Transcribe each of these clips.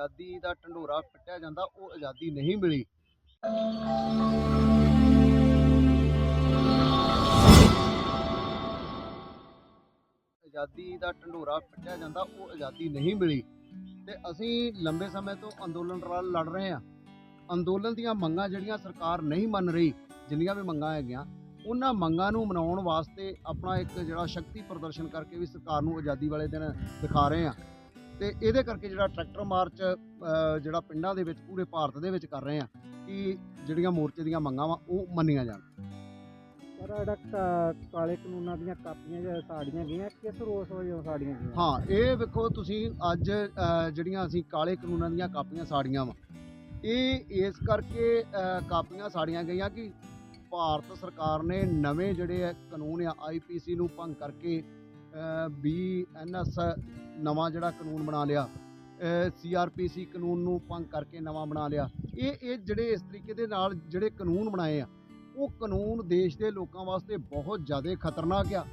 ਆਜ਼ਾਦੀ ਦਾ ਢੰਡੋਰਾ ਪਿੱਟਿਆ ਜਾਂਦਾ, ਉਹ ਆਜ਼ਾਦੀ ਨਹੀਂ ਮਿਲੀ। ਆਜ਼ਾਦੀ ਦਾ ਢੰਡੋਰਾ ਪਿੱਟਿਆ ਜਾਂਦਾ, ਉਹ ਆਜ਼ਾਦੀ ਨਹੀਂ ਮਿਲੀ। ਤੇ ਅਸੀਂ ਲੰਬੇ ਸਮੇਂ ਤੋਂ ਅੰਦੋਲਨ ਨਾਲ ਲੜ ਰਹੇ ਹਾਂ। ਅੰਦੋਲਨ ਦੀਆਂ ਮੰਗਾਂ ਜਿਹੜੀਆਂ ਸਰਕਾਰ ਨਹੀਂ ਮੰਨ ਰਹੀ, ਜਿੰਨੀਆਂ ਵੀ ਮੰਗਾਂ ਹੈਗੀਆਂ, ਉਹਨਾਂ ਮੰਗਾਂ ਨੂੰ ਮਨਾਉਣ ਵਾਸਤੇ ਆਪਣਾ ਇੱਕ ਜਿਹੜਾ ਸ਼ਕਤੀ ਪ੍ਰਦਰਸ਼ਨ ਕਰਕੇ ਵੀ ਸਰਕਾਰ ਨੂੰ ਆਜ਼ਾਦੀ ਵਾਲੇ ਦਿਨ ਦਿਖਾ ਰਹੇ ਆ ਤੇ ਇਹਦੇ ਕਰਕੇ ਜਿਹੜਾ ਟਰੈਕਟਰ ਮਾਰਚ ਜਿਹੜਾ ਪਿੰਡਾਂ ਦੇ ਵਿੱਚ ਪੂਰੇ ਭਾਰਤ ਦੇ ਵਿੱਚ ਕਰ ਰਹੇ ਆ ਕਿ ਜਿਹੜੀਆਂ ਮੋਰਚੇ ਦੀਆਂ ਮੰਗਾਂ ਵਾ ਉਹ ਮੰਨੀਆਂ ਜਾਣ। ਪਰ ਜਿਹੜਾ ਕਾਲੇ ਕਾਨੂੰਨਾਂ ਦੀਆਂ ਕਾਪੀਆਂ ਜਿਹੜਾ ਸਾੜੀਆਂ ਗਈਆਂ ਕਿਸ ਰੋਸ ਵਜੋਂ ਸਾੜੀਆਂ ਗਈਆਂ? ਹਾਂ ਇਹ ਵੇਖੋ ਤੁਸੀਂ ਅੱਜ ਜਿਹੜੀਆਂ ਅਸੀਂ ਕਾਲੇ ਕਾਨੂੰਨਾਂ ਦੀਆਂ ਕਾਪੀਆਂ ਸਾੜੀਆਂ ਵਾ ਇਹ ਇਸ ਕਰਕੇ ਕਾਪੀਆਂ ਸਾੜੀਆਂ ਗਈਆਂ ਕਿ ਭਾਰਤ ਸਰਕਾਰ ਨੇ ਨਵੇਂ ਜਿਹੜੇ ਕਾਨੂੰਨ ਆ ਆਈਪੀਸੀ ਨੂੰ ਭੰਗ ਕਰਕੇ ਬੀਐਨਐਸ ਨਵਾਂ ਜਿਹੜਾ ਕਾਨੂੰਨ ਬਣਾ ਲਿਆ ਸੀਆਰਪੀਸੀ ਕਾਨੂੰਨ ਨੂੰ ਭੰਗ ਕਰਕੇ ਨਵਾਂ ਬਣਾ ਲਿਆ, ਇਹ ਇਹ ਜਿਹੜੇ ਇਸ ਤਰੀਕੇ ਦੇ ਨਾਲ ਜਿਹੜੇ ਕਾਨੂੰਨ ਬਣਾਏ ਆ, ਉਹ ਕਾਨੂੰਨ ਦੇਸ਼ ਦੇ ਲੋਕਾਂ ਵਾਸਤੇ ਬਹੁਤ ਜ਼ਿਆਦਾ ਖਤਰਨਾਕ ਆ।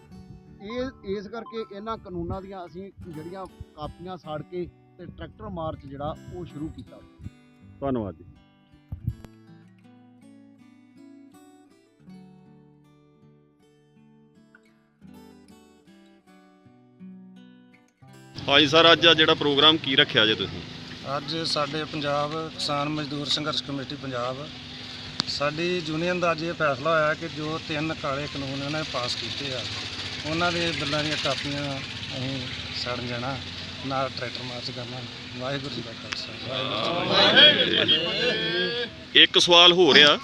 ਇਹ, ਇਸ ਕਰਕੇ ਇਹਨਾਂ ਕਾਨੂੰਨਾਂ ਦੀਆਂ ਅਸੀਂ ਜਿਹੜੀਆਂ ਕਾਪੀਆਂ ਸਾੜ ਕੇ ਤੇ ਟਰੈਕਟਰ ਮਾਰਚ ਜਿਹੜਾ ਉਹ ਸ਼ੁਰੂ ਕੀਤਾ। ਧੰਨਵਾਦ ਜੀ। ਹਾਂਜੀ ਸਰ ਅੱਜ ਆ ਜਿਹੜਾ ਪ੍ਰੋਗਰਾਮ ਕੀ ਰੱਖਿਆ ਜੇ ਤੁਸੀਂ? ਅੱਜ ਸਾਡੇ ਪੰਜਾਬ ਕਿਸਾਨ ਮਜ਼ਦੂਰ ਸੰਘਰਸ਼ ਕਮੇਟੀ ਪੰਜਾਬ ਸਾਡੀ ਯੂਨੀਅਨ ਦਾ ਅੱਜ ਇਹ ਫੈਸਲਾ ਹੋਇਆ ਕਿ ਜੋ ਤਿੰਨ ਕਾਲੇ ਕਾਨੂੰਨ ਉਹਨਾਂ ਨੇ ਪਾਸ ਕੀਤੇ ਆ ਉਹਨਾਂ ਦੇ ਬਿੱਲਾਂ ਦੀਆਂ ਕਾਪੀਆਂ ਅਸੀਂ ਸੜਨ ਜਾਣਾ ਨਾਲ ਟਰੈਕਟਰ ਮਾਰਚ ਕਰਨਾ। ਵਾਹਿਗੁਰੂ ਜੀ ਦਾ ਖਾਲਸਾ ਵਾਹਿਗੁਰੂ ਜੀ ਕੀ ਫਤਿਹ। ਇੱਕ ਸਵਾਲ ਹੋ ਰਿਹਾ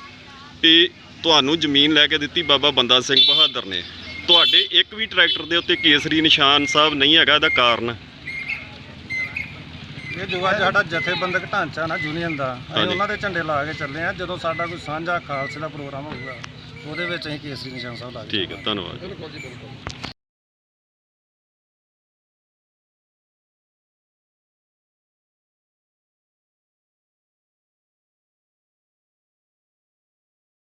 ਵੀ ਤੁਹਾਨੂੰ ਜ਼ਮੀਨ ਲੈ ਕੇ ਦਿੱਤੀ ਬਾਬਾ ਬੰਦਾ ਸਿੰਘ ਬਹਾਦਰ ਨੇ। ਤੁਹਾਡੇ ਇੱਕ ਵੀ ਟਰੈਕਟਰ ਦੇ ਉੱਤੇ ਕੇਸਰੀ ਨਿਸ਼ਾਨ ਸਾਹਿਬ ਨਹੀਂ ਹੈਗਾ ਇਹਦਾ ਕਾਰਨ? ਇਹ ਜੋ ਅੱਜ ਸਾਡਾ ਜਥੇਬੰਦਕ ਢਾਂਚਾ ਨਾ ਯੂਨੀਅਨ ਦਾ। ਅਸੀਂ ਹਾਂਜੀ। ਉਹਨਾਂ ਦੇ ਝੰਡੇ ਲਾ ਕੇ ਚੱਲੇ ਆ ਜਦੋਂ ਸਾਡਾ ਕੋਈ ਸਾਂਝਾ ਖਾਲਸੇ ਦਾ ਪ੍ਰੋਗਰਾਮ ਹੋਊਗਾ ਉਹਦੇ ਵਿੱਚ ਅਸੀਂ ਕੇਸਰੀ ਨਿਸ਼ਾਨ ਸਾਹਿਬ ਲਾ ਕੇ ਠੀਕ ਹੈ ਧੰਨਵਾਦ